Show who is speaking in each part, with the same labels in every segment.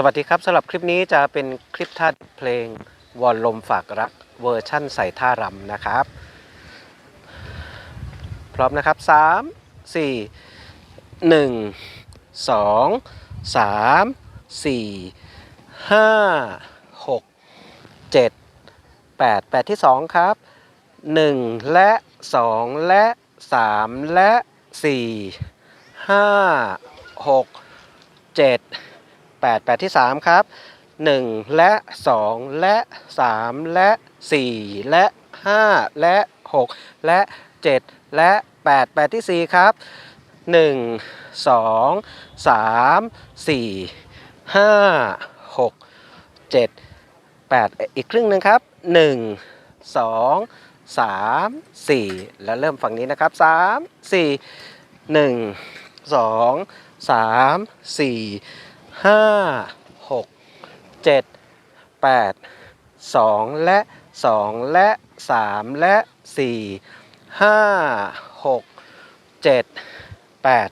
Speaker 1: สวัสดีครับสำหรับคลิปนี้จะเป็นคลิปท่าเพลงวอลลมฝากรักเวอร์ชั่นใส่ท่ารำนะครับ พร้อมนะครับ 3 4 1 2 3 4 5 6 7 8 8 ที่ 2 ครับ 1 และ 2 และ 3 และ 4 5 6 7 8 8 ที่ 3 ครับ 1 และ 2 และ 3 และ 4 และ 5 และ 6 และ 7 และ 8 8 ที่ 4 ครับ 1 2 3 4 5 6 7 8 อีกครึ่งนึงครับ 1 2 3 4 แล้วเริ่มฝั่งนี้นะครับ 3 4 1 2 3 4 ห้าหกเจ็ดแปดสองและสองและสามและสี่ห้าหกเจ็ดแปด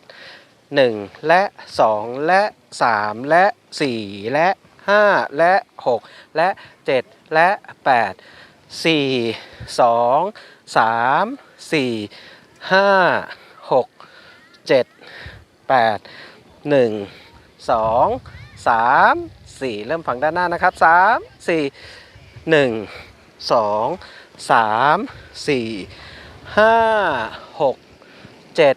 Speaker 1: หนึ่งและสองและสามและสี่และห้าและหกและเจ็ดและแปดสี่สองสามสี่ห้าหกเจ็ดแปดหนึ่ง สองสามสี่เริ่มฝั่งด้านหน้านะครับสามสี่หนึ่งสองสามสี่ห้าหกเจ็ด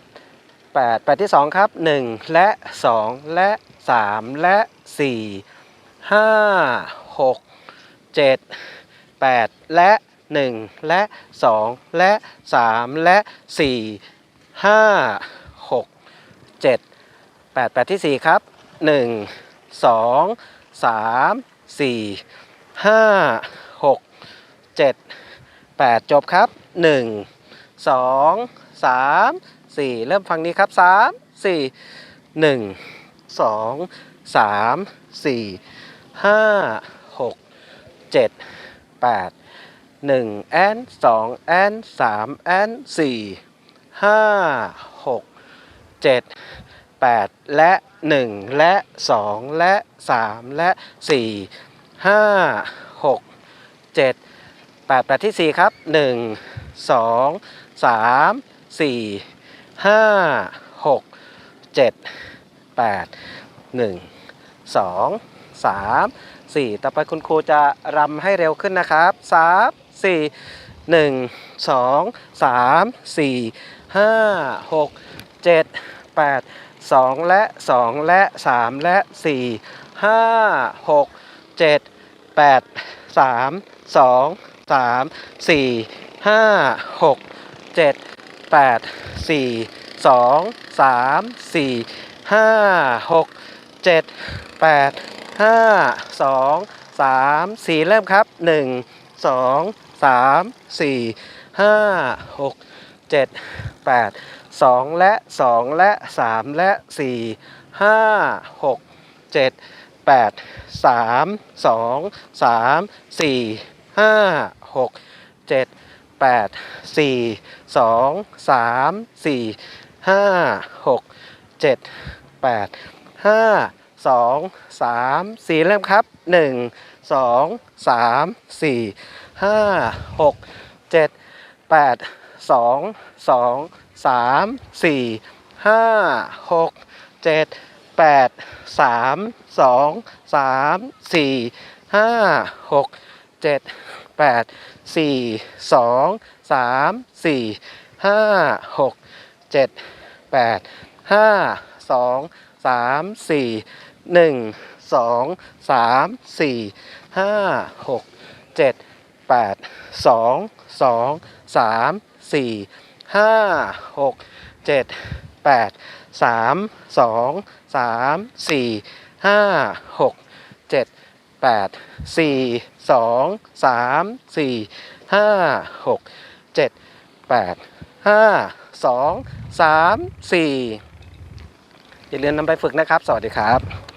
Speaker 1: แปดแปดที่สองครับหนึ่งและสองและสามและสี่ห้าหกเจ็ดแปดและหนึ่งและสองและสามและสี่ห้าหกเจ็ดแปดแปดที่สี่ครับ หนึ่งสองสามสี่ห้าหกเจ็ดแปดจบครับหนึ่งสองสามสี่เริ่มฟังนี้ครับสามสี่หนึ่งสองสามสี่ห้าหกเจ็ดแปดหนึ่งแอนสองแอนสามแอนสี่ห้าหกเจ็ด 8 และ 1 และ 2 และ 3 และ 4 5 6 7 8 8ที่ 4 ครับ 1 2 3 4 5 6 7 8 1 2 3 4 ต่อไปคุณครูจะรำให้เร็วขึ้นนะครับ 3 4 1 2 3 4 5 6 7 8 สองและสองและสามและสี่ห้าหกเจ็ดแปดสามสองสามสี่ห้าหกเจ็ดแปดสี่สองสามสี่ห้าหกเจ็ดแปดห้าสองสามสี่เริ่มครับหนึ่งสองสา 2 และ 2 และ 3 และ 4 5 6 7 8 3 2 3 4 5 6 7 8 4 2 3 4 5 6 7 8 5 2 3 4 เริ่มครับ 1 2 3 4 5 6 7 8 สองสองสามสี่ห้าหกเจ็ดแปดสามสองสามสี่ห้าหกเจ็ดแปดสี่สองสามสี่ห้าหกเจ็ดแปดห้าสองสามสี่หนึ่งสองสามสี่ห้าหกเจ็ดแปดสองสองสาม สี่ห้าหกเจ็ดแปดสามสองสามสี่ห้าหกเจ็ดแปดสี่สองสามสี่ห้าหกเจ็ดแปดห้าสองสามสี่อย่าลืมนำไปฝึกนะครับ สวัสดีครับ